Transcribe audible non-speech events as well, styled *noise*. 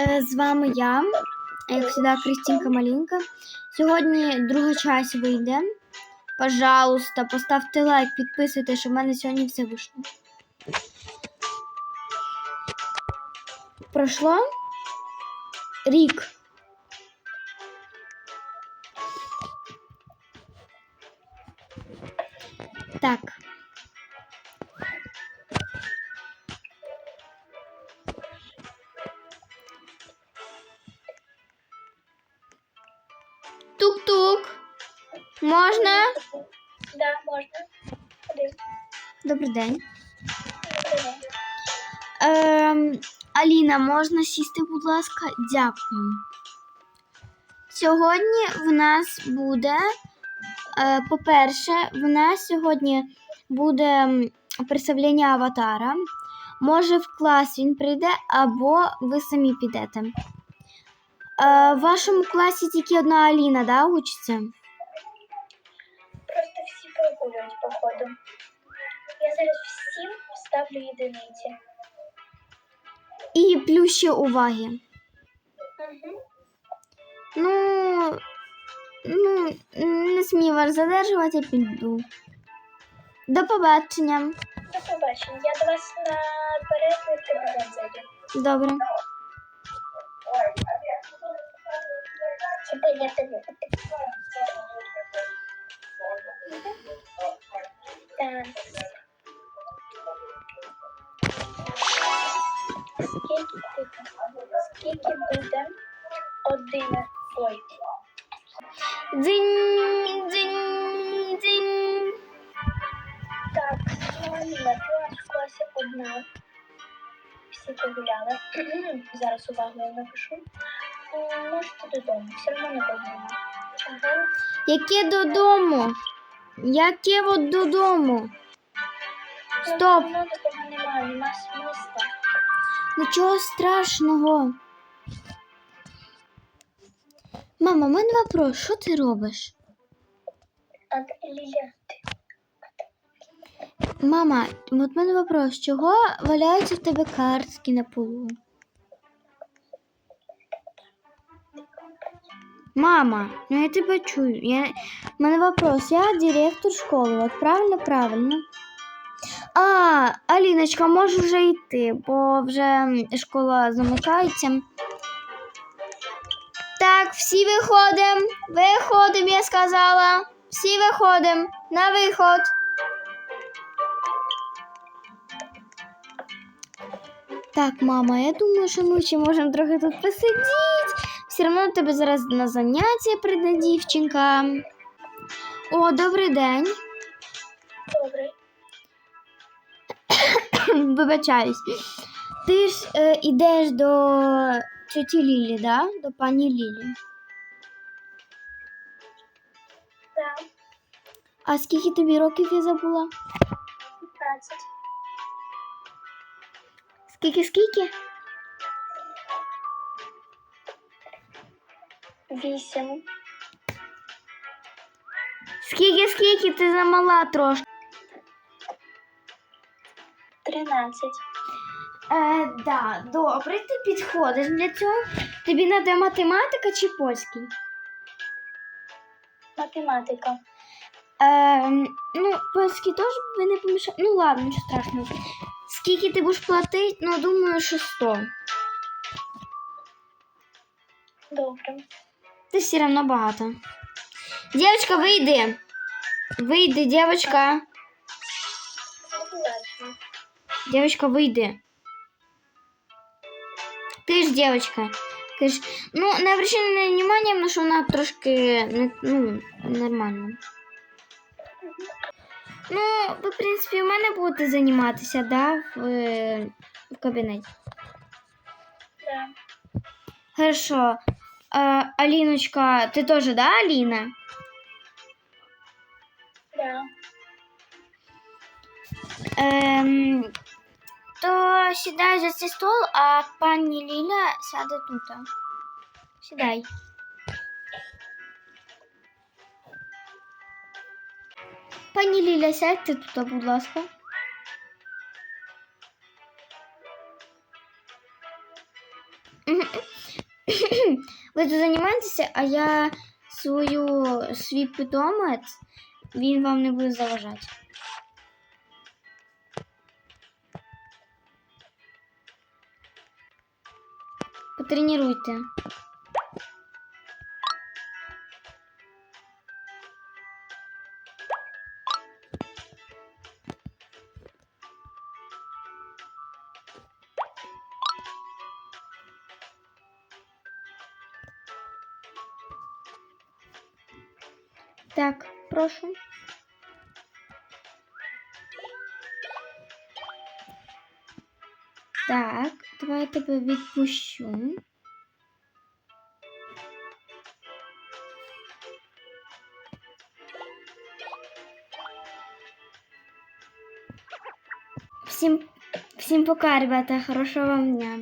Е, З вами я, як завжди, Кристинка Малінка. Сьогодні друга часть вийде. Пожалуйста, поставте лайк, підписуйтесь, щоб в мене сьогодні все вийшло. Пройшло рік. Так. Тук-тук. Можна? Да, можна. Ходи. Добрий день. Ходи. Ем, Аліна, можна сісти, будь ласка? Дякую. Сьогодні в нас буде, е, по-перше, в нас сьогодні буде представлення аватара. Може, в клас він прийде, або ви самі підете. Е, в вашому класі тільки одна Аліна, да, учиться? Просто всі прогулюють, походу. Я зараз всім ставлю єдиниці. І плюс ще уваги. Угу. Ну, ну, не смію вас задержувати, піду. До побачення. До побачення. Я до вас на кабінет зайду. Добре. Я тобі. Так. Скільки ти Скільки буде один. Ой. Дзинь, дзинь, дзинь. Так, ну, в класі одна. Всі погуляли. *clears throat* Зараз увагу я напишу. Можете додому, все одно не. Ага. Яке додому? Яке от додому? Стоп. Ну, такого немає, нема смисла. Нічого страшного. Мама, у мене вопрос, що ти робиш? Мама, от мене вопрос, чого валяються в тебе картки на полу? Мама, ну я тебе чую. Я... У мене вопрос, я директор школи, от правильно, правильно. А, Аліночка, можеш вже йти, бо вже школа замикається. Так, всі виходимо. Виходимо, я сказала. Всі виходимо. На виход. Так, мама, я думаю, що ми ще можемо трохи тут посидіти. Все одно тебе зараз на заняття прийде дівчинка. О, добрий день. добрий. *coughs* Вибачаюсь. Ти ж е, ідеш до тіті Лілі, да? До пані Лілі. Так, А скільки тобі років я забула? 15. Скільки, скільки? 8. Скільки, скільки ти замала трошки? 13. Е, да, добре, ти підходиш для цього. Тобі треба математика чи польський? Математика. Е, ну, польський теж би не помішав. Ну ладно, нічого страшного. Скільки ти будеш платити? Ну, думаю, що 100. Добре. Ти все одно багато. Дівчинка, вийди. Вийди, дівчинка. Удачно. Девочка, выйди. Ти ж девочка. Ти ж... Ну, не обращай на неї внимання, тому що вона трошки не, ну, нормально. Ну, ви, в принципі, у мене будете займатися, да, в, е, в кабінеті. Да. Хорошо. А, Аліночка, ти теж, да, Аліна? Да. Ем, то сідай за цей стол, а пані Ліля сяде тут. Сідай. Пані Ліля, сядьте тут, будь ласка. Ви тут займаєтеся, а я свою свій питомець, він вам не буде заважати. Потренуйте. Так, прошу. Так, давай я тебе відпущу. Всім, всім пока, ребята. Хорошого вам дня.